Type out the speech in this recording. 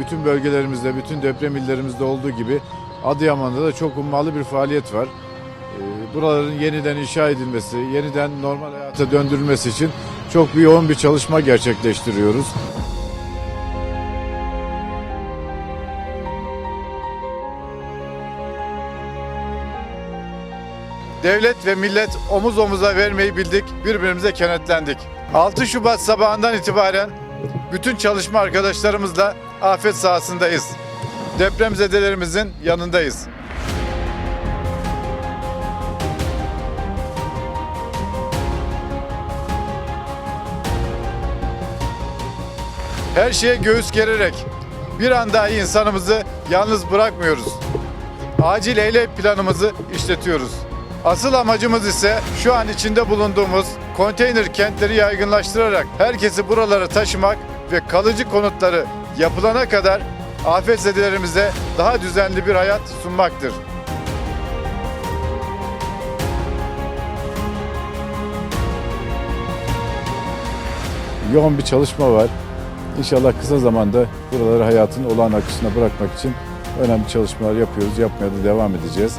bütün bölgelerimizde, bütün deprem illerimizde olduğu gibi Adıyaman'da da çok ummalı bir faaliyet var. Ee, Buraların yeniden inşa edilmesi, yeniden normal hayata döndürülmesi için çok bir yoğun bir çalışma gerçekleştiriyoruz. Devlet ve millet omuz omuza vermeyi bildik, birbirimize kenetlendik. 6 Şubat sabahından itibaren bütün çalışma arkadaşlarımızla afet sahasındayız. Depremzedelerimizin yanındayız. Her şeye göğüs gererek bir an dahi insanımızı yalnız bırakmıyoruz. Acil eylem planımızı işletiyoruz. Asıl amacımız ise şu an içinde bulunduğumuz konteyner kentleri yaygınlaştırarak herkesi buralara taşımak ve kalıcı konutları yapılana kadar afetzedelerimize daha düzenli bir hayat sunmaktır. Yoğun bir çalışma var. İnşallah kısa zamanda buraları hayatın olağan akışına bırakmak için önemli çalışmalar yapıyoruz, yapmaya da devam edeceğiz.